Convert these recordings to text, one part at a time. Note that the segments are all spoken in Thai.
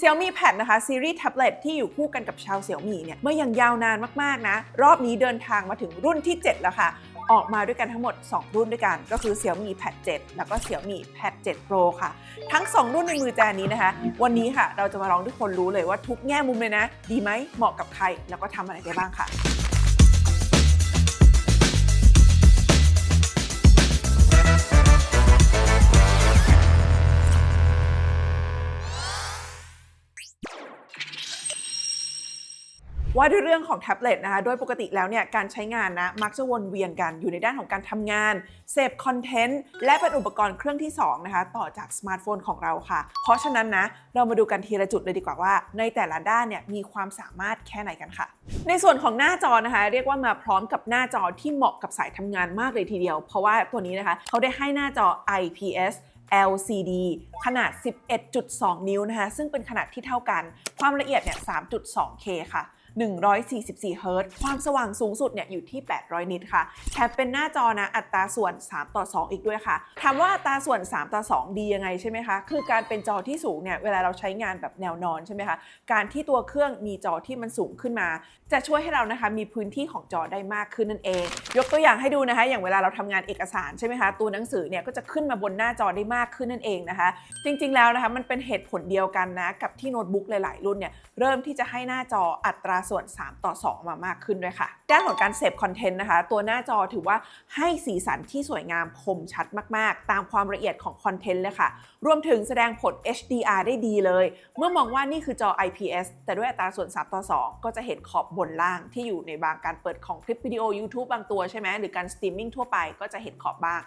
Xiaomi Pad นะคะ ซีรีส์แท็บเล็ตที่อยู่คู่กันกับชาว Xiaomi เนี่ยเมื่อยังยาวนานมากๆนะ รอบนี้เดินทางมาถึงรุ่นที่ 7 แล้วค่ะออกมาด้วยกันทั้งหมด 2 รุ่นด้วยกัน ก็คือ Xiaomi Pad 7 แล้วก็ Xiaomi Pad 7 Pro ค่ะ ทั้ง 2 รุ่นในมือแจนี้นะคะ วันนี้ค่ะ เราจะมาลองทุกคนรู้เลยว่าทุกแง่มุมเลยนะ ดีไหมเหมาะกับใคร แล้วก็ทำอะไรได้บ้างค่ะ ว่าด้วยเรื่องของแท็บเล็ตนะคะ โดยปกติแล้วเนี่ยการใช้งานนะมักจะวนเวียนกันอยู่ในด้านของการทำงาน เสพคอนเทนต์ และเป็นอุปกรณ์เครื่องที่ 2 นะคะ ต่อจากสมาร์ทโฟนของเราค่ะ เพราะฉะนั้นนะ เรามาดูกันทีละจุดเลยดีกว่าว่า ในแต่ละด้านเนี่ยมีความสามารถแค่ไหนกันค่ะ ในส่วนของหน้าจอนะคะ เรียกว่ามาพร้อมกับหน้าจอที่เหมาะกับสายทำงานมากเลยทีเดียว เพราะว่าตัวนี้นะคะเขาได้ให้หน้าจอ IPS LCD ขนาด 11.2 นิ้วนะคะ ซึ่งเป็นขนาดที่เท่ากัน ความละเอียดเนี่ย 3.2K ค่ะ 144 เฮิรตซ์ความสว่างสูงสุดเนี่ยอยู่ที่ 800 นิตค่ะแถมเป็นหน้าจอนะอัตราส่วน 3 ต่อ 2 อีกด้วยค่ะถามว่าอัตราส่วน 3 ต่อ 2 ดียังไงใช่ไหมคะ คือการเป็นจอที่สูงเนี่ยเวลาเราใช้งานแบบแนวนอนใช่ไหมคะ การที่ตัวเครื่องมีจอที่มันสูงขึ้นมา จะช่วยให้เรานะคะมีพื้นที่ของจอได้มากขึ้นนั่นเอง ยกตัวอย่างให้ดูนะคะ อย่างเวลาเราทำงานเอกสารใช่ไหมคะตัวหนังสือเนี่ยก็จะขึ้นมาบนหน้าจอได้มากขึ้นนั่นเองนะคะ จริงๆแล้วนะคะมันเป็นเหตุผลเดียวกันนะกับที่โน้ตบุ๊กหลายๆรุ่นเนี่ยเริ่มที่จะให้หน้าจออัตราส่วน 3 ต่อ 2 มามากขึ้นด้วยค่ะ ด้านของการเสพคอนเทนต์นะคะ ตัวหน้าจอถือว่าให้สีสันที่สวยงามคมชัดมากๆ ตามความละเอียดของคอนเทนต์เลยค่ะ รวมถึงแสดงผล HDR ได้ดีเลย เมื่อมองว่านี่คือจอ IPS แต่ด้วยอัตราส่วน 3 ต่อ 2 ก็จะเห็นขอบบนล่างที่อยู่ในบางการเปิดของคลิปวิดีโอ YouTube บางตัวใช่ไหมหรือการสตรีมมิ่งทั่วไปก็จะเห็นขอบบ้าง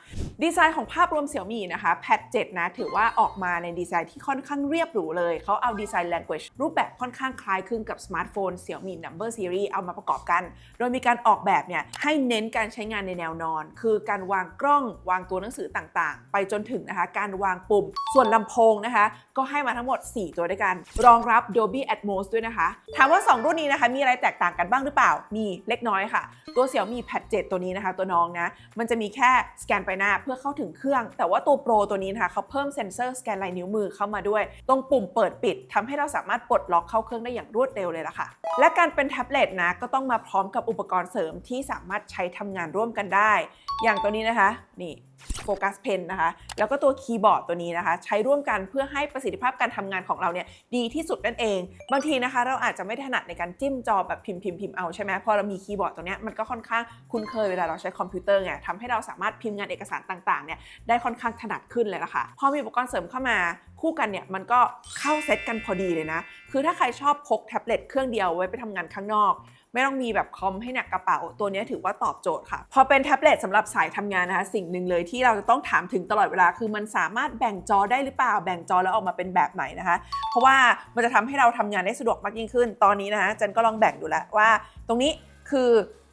ดีไซน์ของภาพรวม Xiaomi นะคะ Pad 7นะถือว่าออกมาในดีไซน์ที่ค่อนข้างเรียบหรูเลยเขาเอาดีไซน์ language รูปแบบค่อนข้างคล้ายคลึงกับสมาร์ทโฟนมี Number Series เอามาประกอบกัน โดยมีการออกแบบเนี่ยให้เน้นการใช้งานในแนวนอน คือการวางกล้องวางตัวหนังสือต่างๆ ไปจนถึงนะคะการวางปุ่มส่วนลำโพงนะคะก็ให้มาทั้งหมด 4 ตัวด้วยกัน รองรับ Dolby Atmos ด้วยนะคะ ถามว่า 2 รุ่นนี้นะคะ มีอะไรแตกต่างกันบ้างหรือเปล่า มีเล็กน้อยค่ะ ตัว Xiaomi Pad 7 ตัวนี้นะคะ ตัวน้องนะ มันจะมีแค่สแกนไปหน้าเพื่อเข้าถึงเครื่อง แต่ว่าตัว Pro ตัวนี้นะคะเขาเพิ่มเซ็นเซอร์สแกนลายนิ้วมือเข้ามาด้วย ตรงปุ่มเปิดปิดทำให้เราสามารถปลดล็อกเข้าเครื่องได้อย่างรวดเร็วเลยล่ะค่ะ และการเป็นแท็บเล็ตนะก็ต้องมาพร้อมกับอุปกรณ์เสริมที่สามารถใช้ทำงานร่วมกันได้ อย่างตัวนี้นะคะ นี่ โฟกัสเพนนะคะ แล้วก็ตัวคีย์บอร์ดตัวนี้นะคะ ใช้ร่วมกันเพื่อให้ประสิทธิภาพการทำงานของเราเนี่ยดีที่สุดนั่นเอง บางทีนะคะ เราอาจจะไม่ถนัดในการจิ้มจอแบบพิมพ์พิมพ์พิมพ์เอาใช่ไหมพอเรามีคีย์บอร์ดตัวนี้มันก็ค่อนข้างคุ้นเคยเวลาเราใช้คอมพิวเตอร์ไงทำให้เราสามารถพิมพ์งานเอกสารต่างๆเนี่ยได้ค่อนข้างถนัดขึ้นเลยล่ะค่ะพอมีอุปกรณ์เสริมเข้ามาคู่กันเนี่ยมันก็เข้าเซตกันพอดีเลยนะ คือถ้าใครชอบพกแท็บเล็ตเครื่องเดียวไว้ไปทำงานข้างนอก ไม่ต้องมีแบบคอมให้หนักกระเป๋า ตัวนี้ถือว่าตอบโจทย์ค่ะ พอเป็นแท็บเล็ตสำหรับสายทำงานนะคะ สิ่งหนึ่งเลยที่เราจะต้องถามถึงตลอดเวลา คือมันสามารถแบ่งจอได้หรือเปล่า แบ่งจอแล้วออกมาเป็นแบบไหนนะคะ เพราะว่ามันจะทำให้เราทำงานได้สะดวกมากยิ่งขึ้น ตอนนี้นะคะเจนก็ลองแบ่งดูแล้วว่า ตรงนี้คือ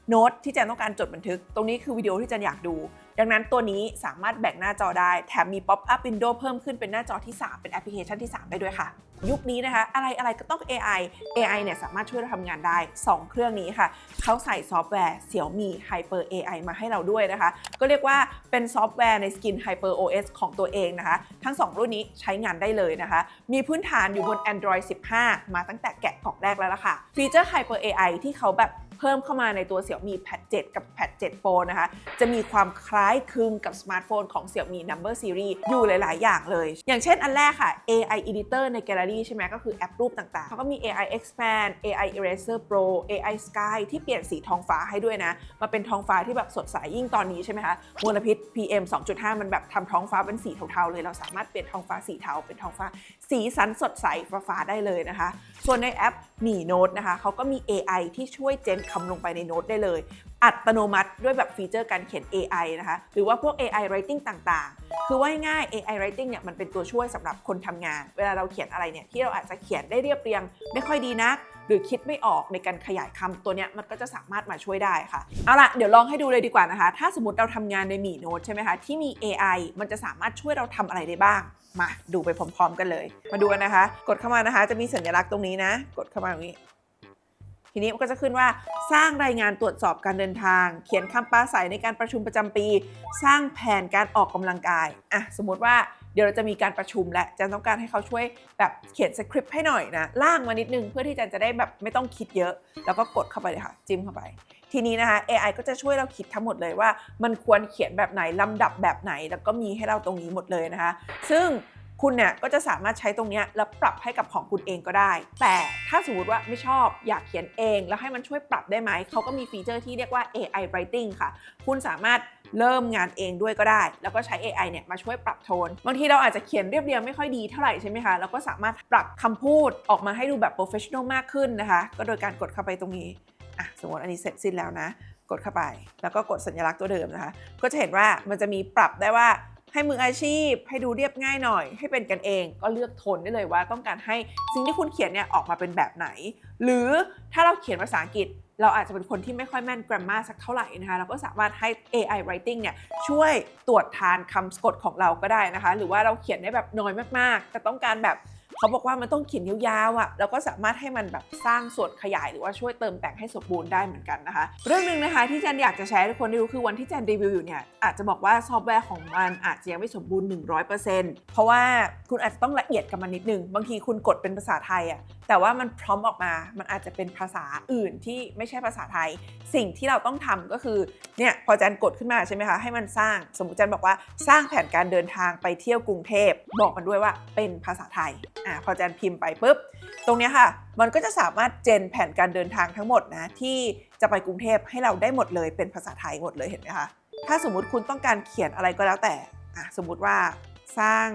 โน้ตที่เจนต้องการจดบันทึก ตรงนี้คือวิดีโอที่เจนอยากดู ดังนั้นตัวนี้สามารถแบ่งหน้าจอได้ แถมมี Pop Up Window เพิ่มขึ้นเป็นหน้าจอที่ 3 เป็นแอปพลิเคชันที่ 3 ได้ด้วยค่ะ ยุคนี้นะคะ อะไรอะไรก็ต้อง AI AI เนี่ยสามารถช่วยเราทำงานได้ 2 เครื่องนี้ค่ะ เขาใส่ซอฟต์แวร์ Xiaomi Hyper AI มาให้เราด้วยนะคะ ก็เรียกว่าเป็นซอฟต์แวร์ในสกิน Hyper OS ของตัวเองนะคะ ทั้ง 2 รุ่นนี้ใช้งานได้เลยนะคะ มีพื้นฐานอยู่บน Android 15 มาตั้งแต่แกะกล่องแรกแล้วล่ะค่ะ ฟีเจอร์ Hyper AI ที่เขาแบบเพิ่มเข้ามาในตัว Xiaomi Pad 7 กับ Pad 7 Pro นะคะ จะมีความคล้ายคลึงกับสมาร์ทโฟนของ Xiaomi Number Series อยู่หลาย ๆ อย่างเลย อย่างเช่นอันแรกค่ะ AI Editor ใน Galaxy Gallery ใช่ไหมก็คือแอปรูปต่างๆเขาก็มี AI Expand AI Eraser Pro AI Sky ที่เปลี่ยนสีทองฟ้าให้ด้วยนะ มาเป็นทองฟ้าที่แบบสดใสยิ่งตอนนี้ใช่ไหมคะมลพิษ PM 2.5 มันแบบทำท้องฟ้าเป็นสีเทาๆเลย เราสามารถเปลี่ยนท้องฟ้าสีเทาเป็นท้องฟ้าสีสันสดใสฟ้าได้เลยนะคะ ส่วนในแอปหมีโน้ตนะคะเขาก็มี AI ที่ช่วยเจนคำลงไปในโน้ตได้เลย อัตโนมัติด้วยแบบฟีเจอร์การเขียน AI นะคะ หรือว่าพวก AI writing ต่างๆ คือว่าง่าย AI writing เนี่ยมันเป็นตัวช่วยสำหรับคนทำงาน เวลาเราเขียนอะไรเนี่ยที่เราอาจจะเขียนได้เรียบเรียง ไม่ค่อยดีนัก หรือคิดไม่ออกในการขยายคำตัวเนี้ยมันก็จะสามารถมาช่วยได้ค่ะ เอาล่ะเดี๋ยวลองให้ดูเลยดีกว่านะคะ ถ้าสมมติเราทำงานในมีโน้ตใช่ไหมคะ ที่มี AI มันจะสามารถช่วยเราทำอะไรได้บ้าง มาดูไปพร้อม ๆ กันเลย มาดูกันนะคะ กดเข้ามานะคะ จะมีสัญลักษณ์ตรงนี้นะ กดเข้ามาตรงนี้ ทีนี้มันก็จะขึ้นว่าสร้างรายงานตรวจสอบการเดินทาง เขียนคำปราศัยในการประชุมประจำปี สร้างแผนการออกกำลังกายอะสมมติว่าเดี๋ยวเราจะมีการประชุมและจันต้องการให้เขาช่วยแบบเขียนสคริปต์ให้หน่อยนะล่างมานิดนึงเพื่อที่จันจะได้แบบไม่ต้องคิดเยอะ แล้วก็กดเข้าไปเลยค่ะ จิ้มเข้าไป ทีนี้นะคะ AI ก็จะช่วยเราคิดทั้งหมดเลยว่า มันควรเขียนแบบไหนลำดับแบบไหน แล้วก็มีให้เราตรงนี้หมดเลยนะคะ ซึ่ง คุณเนี่ยก็จะสามารถใช้ตรงนี้แล้วปรับให้กับของคุณเองก็ได้ แต่ถ้าสมมติว่าไม่ชอบอยากเขียนเอง แล้วให้มันช่วยปรับได้ไหม เขาก็มีฟีเจอร์ที่เรียกว่า AI writing ค่ะ คุณสามารถเริ่มงานเองด้วยก็ได้ แล้วก็ใช้ AI เนี่ยมาช่วยปรับโทน บางทีเราอาจจะเขียนเรียบเรียงไม่ค่อยดีเท่าไหร่ใช่ไหมคะแล้วก็สามารถปรับคำพูดออกมาให้ดูแบบ professional มากขึ้นนะคะ ก็โดยการกดเข้าไปตรงนี้อะสมมติอันนี้เสร็จสิ้นแล้วนะ กดเข้าไป แล้วก็กดสัญลักษณ์ตัวเดิมนะคะ ก็จะเห็นว่ามันจะมีปรับได้ว่า ให้มืออาชีพ ให้ดูเรียบง่ายหน่อย ให้เป็นกันเองก็เลือกโทนได้เลยว่าต้องการให้สิ่งที่คุณเขียนเนี่ยออกมาเป็นแบบไหน หรือถ้าเราเขียนภาษาอังกฤษ เราอาจจะเป็นคนที่ไม่ค่อยแม่น grammar สักเท่าไหร่นะคะเราก็สามารถให้ AI writing เนี่ยช่วยตรวจทานคำสะกดของเราก็ได้นะคะ หรือว่าเราเขียนได้แบบน้อยมากๆ แต่ต้องการแบบ เขาบอกว่ามันต้องเขียนยาวๆอะ่ะแล้วก็สามารถให้มันแบบสร้างส่วนขยายหรือว่าช่วยเติมแต่งให้สมบูรณ์ได้เหมือนกันนะคะ เรื่องหนึ่งนะคะที่จันอยากจะแชร์ให้ทุกคนได้รู้คือวันที่จันรีวิวอยู่เนี่ยอาจจะบอกว่าซอฟต์แวร์ของมันอาจจะยังไม่สมบูรณ์ 100%เพราะว่าคุณอาจจะต้องละเอียดกับมันนิดนึงบางทีคุณกดเป็นภาษาไทยอะ่ะ แต่ว่ามันพร้อมออกมา มันอาจจะเป็นภาษาอื่นที่ไม่ใช่ภาษาไทย สิ่งที่เราต้องทำก็คือ เนี่ยพอจันกดขึ้นมาใช่ไหมคะ ให้มันสร้าง สมมติจันบอกว่าสร้างแผนการเดินทางไปเที่ยวกรุงเทพ บอกมันด้วยว่าเป็นภาษาไทย อ่าพอจันพิมพ์ไปปุ๊บ ตรงเนี้ยค่ะ มันก็จะสามารถเจนแผนการเดินทางทั้งหมดนะที่จะไปกรุงเทพให้เราได้หมดเลยเป็นภาษาไทยหมดเลยเห็นไหมคะ ถ้าสมมุติคุณต้องการเขียนอะไรก็แล้วแต่ อะสมมุติว่าสร้าง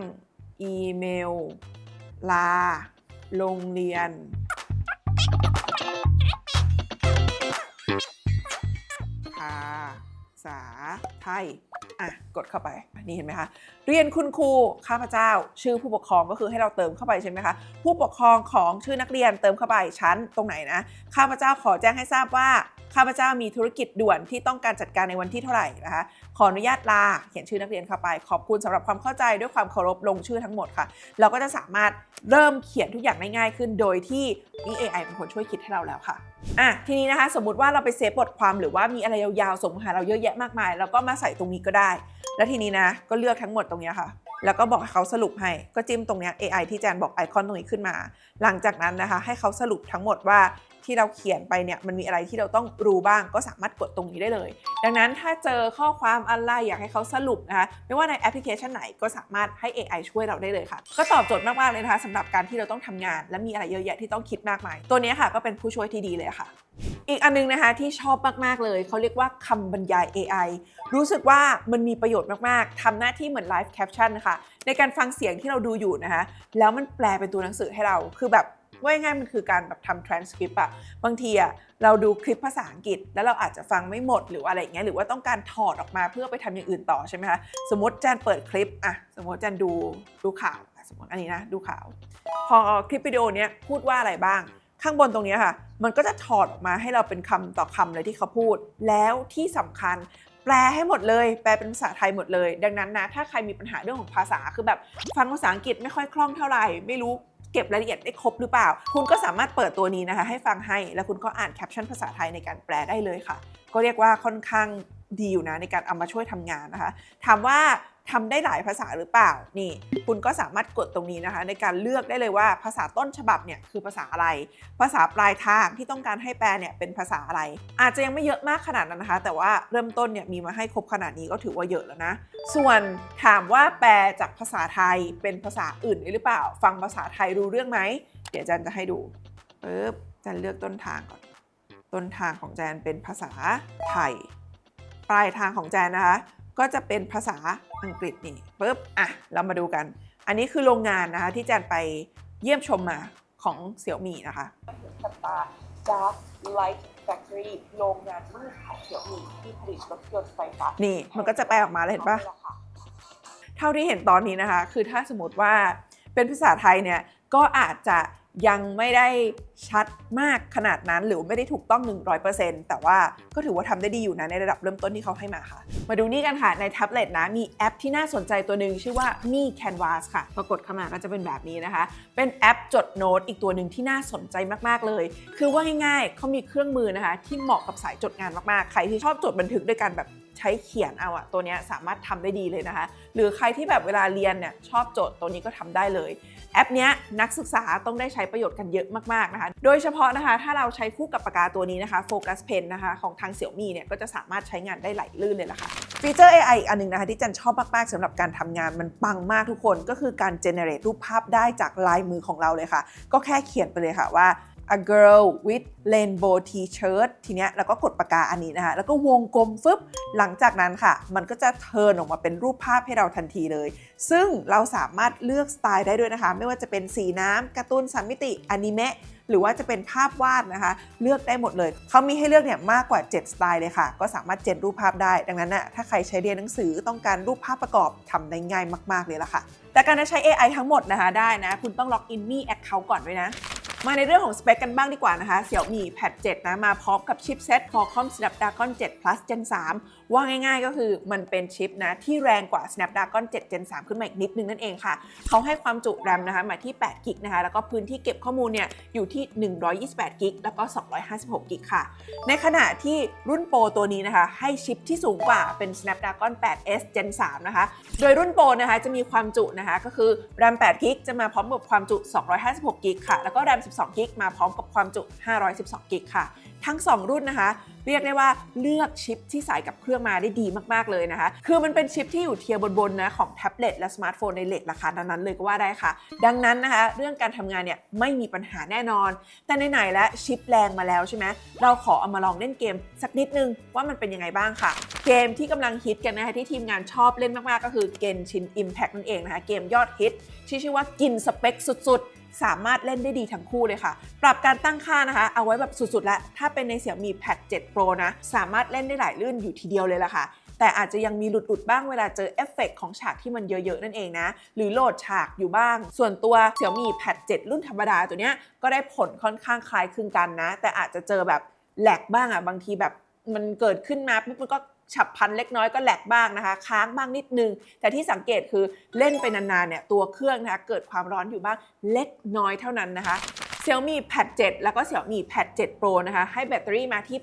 อีเมลลา โรงเรียน ษาไทย อะ กดเข้าไปนนี้เห็นไหมคะ เรียนคุณครูข้าพเจ้า ชื่อผู้ปกครองก็คือให้เราเติมเข้าไปใช่ไหมคะ ผู้ปกครองของชื่อนักเรียนเติมเข้าไปชั้นตรงไหนนะ ข้าพเจ้าขอแจ้งให้ทราบว่าข้าพเจ้ามีธุรกิจด่วนที่ต้องการจัดการในวันที่เท่าไหร่นะคะ ขออนุญาตลา เขียนชื่อนักเรียนเข้าไป ขอบคุณสำหรับความเข้าใจด้วยความเคารพลงชื่อทั้งหมดค่ะ เราก็จะสามารถเริ่มเขียนทุกอย่างได้ง่ายขึ้น โดยที่มี AI เป็นคนช่วยคิดให้เราแล้วค่ะ อะ ทีนี้นะคะ สมมติว่าเราไปเซฟบทความหรือว่ามีอะไรยาวๆส่งมาหาเราเยอะแยะมากมาย แล้วก็มาใส่ตรงนี้ก็ได้ แล้วทีนี้นะ ก็เลือกทั้งหมดตรงนี้ค่ะ แล้วก็บอกให้เขาสรุปให้ ก็จิ้มตรงนี้ AI ที่แจนบอกไอคอนตรงนี้ขึ้นมา หลังจากนั้นนะคะ ให้เขาสรุปทั้งหมดว่าที่เราเขียนไปเนี่ยมันมีอะไรที่เราต้องรู้บ้างก็สามารถกดตรงนี้ได้เลย ดังนั้นถ้าเจอข้อความอะไรอยากให้เขาสรุปนะคะไม่ว่าในแอปพลิเคชันไหนก็สามารถให้ AI ช่วยเราได้เลยค่ะ ก็ตอบโจทย์มาก ๆ เลยนะคะสำหรับการที่เราต้องทำงาน และมีอะไรเยอะแยะที่ต้องคิดมากมาย ตัวนี้ค่ะก็เป็นผู้ช่วยที่ดีเลยค่ะ อีกอันนึงนะคะที่ชอบมาก ๆ เลยเขาเรียกว่าคำบรรยาย AI รู้สึกว่ามันมีประโยชน์มาก ๆทำหน้าที่เหมือนไลฟ์แคปชั่นนะคะในการฟังเสียงที่เราดูอยู่นะคะแล้วมันแปลเป็นตัวหนังสือให้เราคือแบบว่าง่ายๆมันคือการแบบทำ transcript อะบางทีอะเราดูคลิปภาษาอังกฤษ แล้วเราอาจจะฟังไม่หมดหรือว่าอะไรอย่างเงี้ยหรือว่าต้องการถอดออกมาเพื่อไปทำอย่างอื่นต่อใช่ไหมคะสมมติแจนเปิดคลิปอะสมมติแจนดูดูข่าวสมมติอันนี้นะดูข่าว พอคลิปวิดีโอเนี้ยพูดว่าอะไรบ้าง ข้างบนตรงนี้ค่ะ มันก็จะถอดออกมาให้เราเป็นคำต่อคำเลยที่เขาพูด แล้วที่สำคัญแปลให้หมดเลย แปลเป็นภาษาไทยหมดเลย ดังนั้นนะ ถ้าใครมีปัญหาเรื่องของภาษา คือแบบฟังภาษาอังกฤษไม่ค่อยคล่องเท่าไหร่ ไม่รู้เก็บรายละเอียดได้ครบหรือเปล่า คุณก็สามารถเปิดตัวนี้นะคะ ให้ฟังให้ แล้วคุณก็อ่านแคปชั่นภาษาไทยในการแปลได้เลยค่ะ ก็เรียกว่าค่อนข้างดีอยู่นะในการเอามาช่วยทำงานนะคะ ถามว่า ทำได้หลายภาษาหรือเปล่า นี่ คุณก็สามารถกดตรงนี้นะคะ ในการเลือกได้เลยว่าภาษาต้นฉบับเนี่ยคือภาษาอะไร ภาษาปลายทางที่ต้องการให้แปลเนี่ยเป็นภาษาอะไร อาจจะยังไม่เยอะมากขนาดนั้นนะคะ แต่ว่าเริ่มต้นเนี่ยมีมาให้ครบขนาดนี้ก็ถือว่าเยอะแล้วนะ ส่วนถามว่าแปลจากภาษาไทยเป็นภาษาอื่นหรือเปล่า ฟังภาษาไทยรู้เรื่องไหม เดี๋ยวจันจะให้ดูปึ๊บจันเลือกต้นทางก่อน ต้นทางของแจนเป็นภาษาไทย ปลายทางของแจนนะคะ ก็จะเป็นภาษาอังกฤษนี่ปึ๊บอะเรามาดูกัน อันนี้คือโรงงานนะคะที่แจนไปเยี่ยมชมมาของเสี่ยวมี่นะคะสตาร์ Dark Light Factory โรงงานมืดของเสี่ยวมีที่ผลิตรถยนต์ไฟฟ้านี่มันก็จะแปลออกมาเลยเห็นปะค่ะเท่าที่เห็นตอนนี้นะคะ คือถ้าสมมติว่าเป็นภาษาไทยเนี่ยก็อาจจะ ยังไม่ได้ชัดมากขนาดนั้นหรือไม่ได้ถูกต้อง 100%แต่ว่าก็ถือว่าทำได้ดีอยู่นะในระดับเริ่มต้นที่เขาให้มาค่ะ มาดูนี่กันค่ะ ในแท็บเล็ตนะมีแอปที่น่าสนใจตัวหนึ่งชื่อว่ามี Canvas ค่ะ ปรากฏเข้ามาก็จะเป็นแบบนี้นะคะ เป็นแอปจดโน้ตอีกตัวหนึ่งที่น่าสนใจมาก ๆ เลย คือว่าง่ายๆเขามีเครื่องมือนะคะ ที่เหมาะกับสายจดงานมากๆ ใครที่ชอบจดบันทึกด้วยการแบบ ใช้เขียนเอาอะตัวนี้สามารถทำได้ดีเลยนะคะ หรือใครที่แบบเวลาเรียนเนี่ยชอบโจทย์ตัวนี้ก็ทำได้เลย แอปนี้นักศึกษาต้องได้ใช้ประโยชน์กันเยอะมากๆนะคะ โดยเฉพาะนะคะถ้าเราใช้คู่กับปากกาตัวนี้นะคะ Focus Pen นะคะของทางเสี่ยมี่เนี่ยก็จะสามารถใช้งานได้ไหลลื่นเลยล่ะค่ะฟีเจอร์ AI อีกอันหนึงนะคะที่จันชอบมาก ๆสำหรับการทำงานมันปังมากทุกคนก็คือการ generate รูปภาพได้จากลายมือของเราเลยค่ะ ก็แค่เขียนไปเลยค่ะว่า a girl with rainbow t-shirt ทีเนี้ยแล้วก็กดปากกาอันนี้นะคะแล้วก็วงกลมฟึบหลังจากนั้นค่ะ มันก็จะเทิร์นออกมาเป็นรูปภาพให้เราทันทีเลย ซึ่งเราสามารถเลือกสไตล์ได้ด้วยนะคะ ไม่ว่าจะเป็นสีน้ำการ์ตูนสามมิติอนิเมะหรือว่าจะเป็นภาพวาดนะคะ เลือกได้หมดเลย เขามีให้เลือกเนี่ยมากกว่า 7 สไตล์เลยค่ะ ก็สามารถเจนรูปภาพได้ ดังนั้นน่ะถ้าใครใช้เรียนหนังสือต้องการรูปภาพประกอบทำได้ง่ายมาก ๆ เลยล่ะค่ะ แต่การจะใช้ AI ทั้งหมดนะคะได้นะ คุณต้องล็อกอินมี่แอคเคาท์ก่อนด้วยนะ มาในเรื่องของสเปคกันบ้างดีกว่านะคะ Xiaomi Pad 7 นะ มาพร้อมกับชิปเซ็ต Qualcomm Snapdragon 7 Plus Gen 3 ว่าง่ายๆก็คือมันเป็นชิปนะ ที่แรงกว่า Snapdragon 7 Gen 3 ขึ้นมาอีกนิดนึงนั่นเองค่ะ เขาให้ความจุ RAM นะคะมาที่8กิกนะคะ แล้วก็พื้นที่เก็บข้อมูลเนี่ยอยู่ที่ 128กิกแล้วก็256กิกค่ะ ในขณะที่รุ่นโปรตัวนี้นะคะ ให้ชิปที่สูงกว่าเป็น Snapdragon 8S Gen 3 นะคะ โดยรุ่นโปรนะคะจะมีความจุนะคะก็คือ RAM 8 g b จะมาพร้อมกับความจุ256 g b ค่ะ แล้วก็ RAM 12 g b มาพร้อมกับความจุ 512 g b ค่ะ ทั้ง 2 รุ่นนะคะ เรียกได้ว่าเลือกชิปที่ใส่กับเครื่องมาได้ดีมากๆเลยนะคะ คือมันเป็นชิปที่อยู่เทียบบนๆนะของแท็บเล็ตและสมาร์ทโฟนในเลทราคานั้นๆเลยก็ว่าได้ค่ะ ดังนั้นนะคะ เรื่องการทำงานเนี่ยไม่มีปัญหาแน่นอน แต่ไหนๆและชิปแรงมาแล้วใช่ไหมเราขอเอามาลองเล่นเกมสักนิดนึงว่ามันเป็นยังไงบ้างค่ะ เกมที่กำลังฮิตกันนะคะที่ทีมงานชอบเล่นมากๆก็คือ Genshin Impact นั่นเองนะคะเกมยอดฮิตที่ชื่อว่ากินสเปคสุดๆสามารถเล่นได้ดีทั้งคู่เลยค่ะ ปรับการตั้งค่านะคะ เอาไว้แบบสุดๆ แล้ว ถ้าเป็นใน Xiaomi Pad 7 Pro นะ สามารถเล่นได้หลายลื่นอยู่ทีเดียวเลยล่ะค่ะแต่อาจจะยังมีหลุดๆบ้างเวลาเจอเอฟเฟกต์ของฉากที่มันเยอะๆ นั่นเองนะ หรือโหลดฉากอยู่บ้าง ส่วนตัว Xiaomi Pad 7รุ่นธรรมดาตัวเนี้ยก็ได้ผลค่อนข้างคล้ายคลึงกันนะ แต่อาจจะเจอแบบแหลกบ้างอะบางทีแบบมันเกิดขึ้นมาปุ๊บมันก็ฉับพลันเล็กน้อยก็แหลกบ้างนะคะ ค้างบ้างนิดนึง แต่ที่สังเกตคือเล่นไปนานๆเนี่ยตัวเครื่องนะคะเกิดความร้อนอยู่บ้างเล็กน้อยเท่านั้นนะคะ Xiaomi Pad 7 แล้วก็ Xiaomi Pad 7 Pro นะคะ ให้แบตเตอรี่มาที่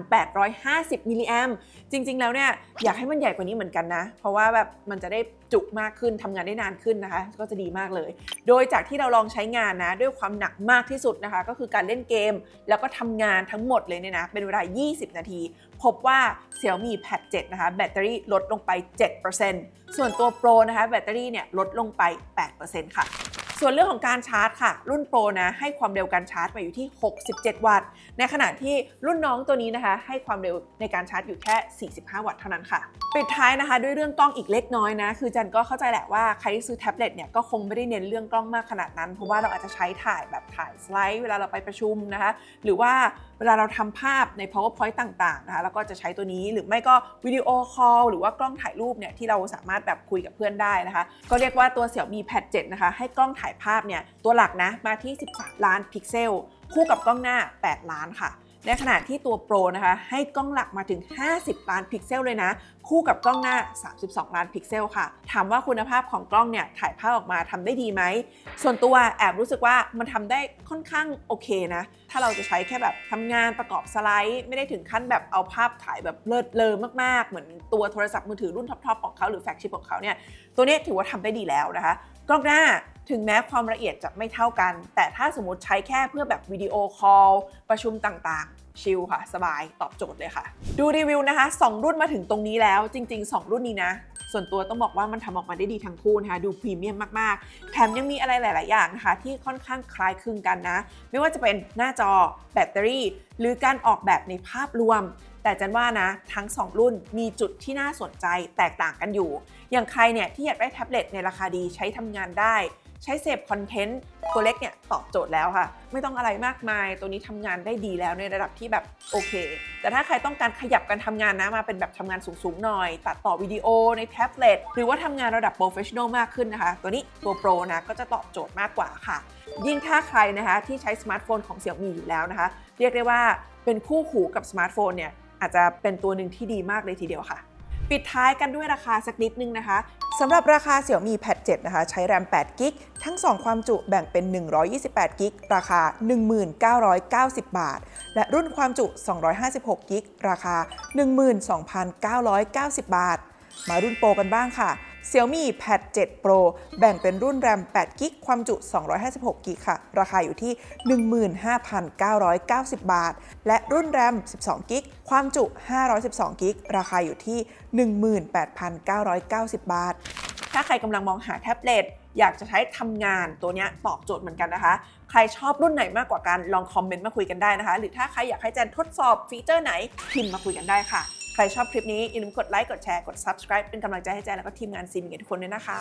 8,850 มิลลิแอมจริง ๆ แล้วเนี่ย อยากให้มันใหญ่กว่านี้เหมือนกันนะ เพราะว่าแบบมันจะได้จุมากขึ้นทำงานได้นานขึ้นนะคะ ก็จะดีมากเลย โดยจากที่เราลองใช้งานนะ ด้วยความหนักมากที่สุดนะคะ ก็คือการเล่นเกม แล้วก็ทำงานทั้งหมดเลยเนี่ยนะ เป็นเวลา 20 นาที พบว่า Xiaomi Pad 7 นะคะ แบตเตอรี่ลดลงไป 7%ส่วนตัว Pro นะคะ แบตเตอรี่เนี่ยลดลงไป 8%ค่ะ ส่วนเรื่องของการชาร์จค่ะ รุ่นโปรนะให้ความเร็วการชาร์จมาอยู่ที่ 67 วัตต์ ในขณะที่รุ่นน้องตัวนี้นะคะ ให้ความเร็วในการชาร์จอยู่แค่ 45 วัตต์เท่านั้นค่ะ ปิดท้ายนะคะ ด้วยเรื่องกล้องอีกเล็กน้อยนะ คือจันก็เข้าใจแหละว่าใครที่ซื้อแท็บเล็ตเนี่ยก็คงไม่ได้เน้นเรื่องกล้องมากขนาดนั้น เพราะว่าเราอาจจะใช้ถ่ายแบบถ่ายสไลด์เวลาเราไปประชุมนะคะ หรือว่าเวลาเราทำภาพใน powerpoint ต่างๆนะคะแล้วก็จะใช้ตัวนี้หรือไม่ก็วิดีโอคอลหรือว่ากล้องถ่ายรูปเนี่ยที่เราสามารถแบบคุยกับเพื่อนได้นะคะ ก็เรียกว่าตัว Xiaomi Pad 7นะคะให้กล้องถ่ายภาพเนี่ยตัวหลักนะมาที่ 13 ล้านพิกเซล คู่กับกล้องหน้า 8 ล้านค่ะ ในขณะที่ตัวโปรนะคะให้กล้องหลักมาถึง 50 ล้านพิกเซลเลยนะ คู่กับกล้องหน้า 32 ล้านพิกเซลค่ะ ถามว่าคุณภาพของกล้องเนี่ยถ่ายภาพออกมาทำได้ดีไหม ส่วนตัวแอบรู้สึกว่ามันทำได้ค่อนข้างโอเคนะ ถ้าเราจะใช้แค่แบบทำงานประกอบสไลด์ ไม่ได้ถึงขั้นแบบเอาภาพถ่ายแบบเลิศเลอมากๆ เหมือนตัวโทรศัพท์มือถือรุ่นท็อปๆของเขาหรือแฟลกชิพของเขาเนี่ยตัวนี้ถือว่าทำได้ดีแล้วนะคะกล้องหน้า ถึงแม้ความละเอียดจะไม่เท่ากัน แต่ถ้าสมมติใช้แค่เพื่อแบบวิดีโอคอลประชุมต่างๆ ชิลค่ะ สบายตอบโจทย์เลยค่ะ ดูรีวิวนะคะ 2 รุ่นมาถึงตรงนี้แล้ว จริง ๆ 2 รุ่นนี้นะ ส่วนตัวต้องบอกว่ามันทำออกมาได้ดีทั้งคู่นะคะ ดูพรีเมียมมากๆ แถมยังมีอะไรหลาย ๆ อย่างนะคะ ที่ค่อนข้างคล้ายคลึงกันนะ ไม่ว่าจะเป็นหน้าจอแบตเตอรี่ หรือการออกแบบในภาพรวมแต่จันว่านะ ทั้ง 2 รุ่นมีจุดที่น่าสนใจแตกต่างกันอยู่ อย่างใครเนี่ยที่อยากได้แท็บเล็ตในราคาดีใช้ทำงานได้ ใช้เสพคอนเทนต์ตัวเล็กเนี่ยตอบโจทย์แล้วค่ะ ไม่ต้องอะไรมากมายตัวนี้ทำงานได้ดีแล้วในระดับที่แบบโอเค แต่ถ้าใครต้องการขยับการทำงานนะมาเป็นแบบทำงานสูงๆหน่อย ตัดต่อวิดีโอในแท็บเล็ตหรือว่าทำงานระดับโปรเฟชชั่นอลมากขึ้นนะคะ ตัวนี้ตัวโปรนะก็จะตอบโจทย์มากกว่าค่ะ ยิ่งถ้าใครนะคะที่ใช้สมาร์ทโฟนของ Xiaomi อยู่แล้วนะคะ เรียกได้ว่าเป็นคู่หูกับสมาร์ทโฟนเนี่ยอาจจะเป็นตัวหนึ่งที่ดีมากเลยทีเดียวค่ะ ปิดท้ายกันด้วยราคาสักนิดนึงนะคะสำหรับราคา Xiaomi Pad 7 นะคะ ใช้แรม8กิกทั้ง 2 ความจุแบ่งเป็น 128กิกราคา 1990 บาท และรุ่นความจุ 256กิกราคา 12,990 บาท มารุ่นโปรกันบ้างค่ะ Xiaomi Pad 7 Pro แบ่งเป็นรุ่นแรม8กิกความจุ 256กิกค่ะ ราคาอยู่ที่ 15,990 บาท และรุ่นแรม 12กิกความจุ 512กิกราคาอยู่ที่ 18,990 บาท ถ้าใครกำลังมองหาแท็บเล็ตอยากจะใช้ทำงานตัวนี้ตอบโจทย์เหมือนกันนะคะ ใครชอบรุ่นไหนมากกว่ากันลองคอมเมนต์มาคุยกันได้นะคะ หรือถ้าใครอยากให้แจนทดสอบฟีเจอร์ไหนพิมพ์มาคุยกันได้ค่ะ ใครชอบคลิปนี้อย่าลืมกดไลค์กดแชร์กด subscribe เป็นกำลังใจให้แจนแล้วก็ทีมงานซีมิเกทุกคนด้วยนะคะ